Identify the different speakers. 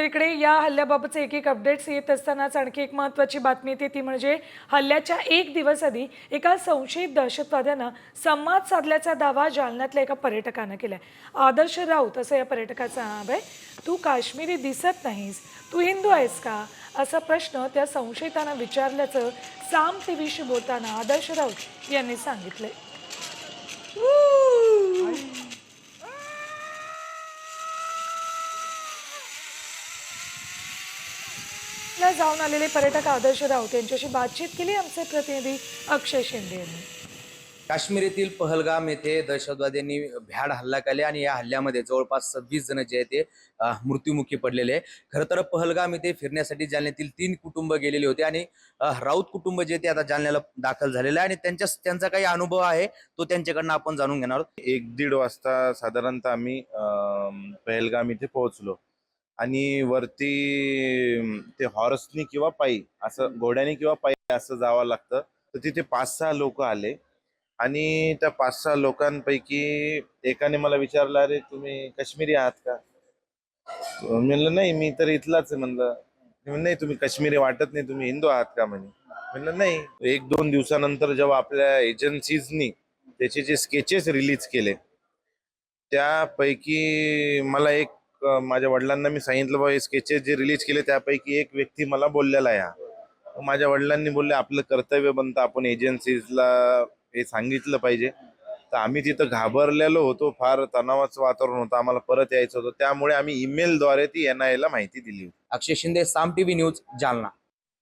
Speaker 1: तर इकडे या हल्ल्याबाबतचे एक एक अपडेट्स येत असतानाच आणखी एक महत्त्वाची बातमी येते ती म्हणजे हल्ल्याच्या एक दिवस आधी एका संशयित दहशतवाद्यानं संवाद साधल्याचा दावा जालन्यातल्या एका पर्यटकानं केला आहे आदर्श राऊत असं या पर्यटकाचं नाव आहे. तू काश्मीरी दिसत नाहीस. तू हिंदू आहेस का? असा प्रश्न त्या संशयितानं विचारल्याचं साम टीव्हीशी बोलताना आदर्श राऊत यांनी सांगितलंय. ला जाऊन आलेले पर्यटक आदर्श राऊत यांच्याशी बातचीत केली आमचे प्रतिनिधी अक्षय शिंदे यांनी.
Speaker 2: काश्मीर पहलगाम येथे दहशतवाद्यांनी भ्याड हल्ला केला आणि या हल्ल्यामध्ये जवळपास सव्वीस जण जे आहे ते मृत्युमुखी पडलेले आहे. खरं तर पहलगाम येथे फिरण्यासाठी जालन्यातील तीन कुटुंब गेलेले होते आणि राऊत कुटुंब जे ते आता जालन्याला दाखल झालेलं आहे आणि त्यांच्या त्यांचा काही अनुभव आहे तो त्यांच्याकडनं आपण जाणून घेणार आहोत.
Speaker 3: एक दीड वाजता साधारणतः आम्ही पहलगाम इथे पोहोचलो. आणि वरती ते हॉर्सनी किंवा पायी असं घोड्याने किंवा पायी असं जावं लागतं. तर तिथे पाच सहा लोक आले. आणि त्या पाच सहा लोकांपैकी एकाने मला विचारलं अरे तुम्ही काश्मीरी आहात का? म्हणलं नाही मी तर इथलाच आहे. म्हणलं नाही तुम्ही काश्मीरी वाटत नाही तुम्ही हिंदू आहात का? म्हणे. म्हणलं नाही. एक दोन दिवसानंतर जेव्हा आपल्या एजन्सीजनी त्याचे जे स्केचेस रिलीज केले त्यापैकी मला एक माझ्या वडिलांना मी सांगितलं बाबा हे स्केचेस जे रिलीज केले त्यापैकी एक व्यक्ती मला बोललेला आहे हा. माझ्या वडिलांनी बोलले आपलं कर्तव्य बनतं आपण एजन्सीजला हे सांगितलं पाहिजे. तर आम्ही तिथं घाबरलेलो होतो फार तणावाचं वातावरण होतं आम्हाला परत यायचं होतं. त्यामुळे आम्ही ईमेलद्वारे ती एन आय ला माहिती दिली होती.
Speaker 2: Akshay Shinde Saam TV news Jalna.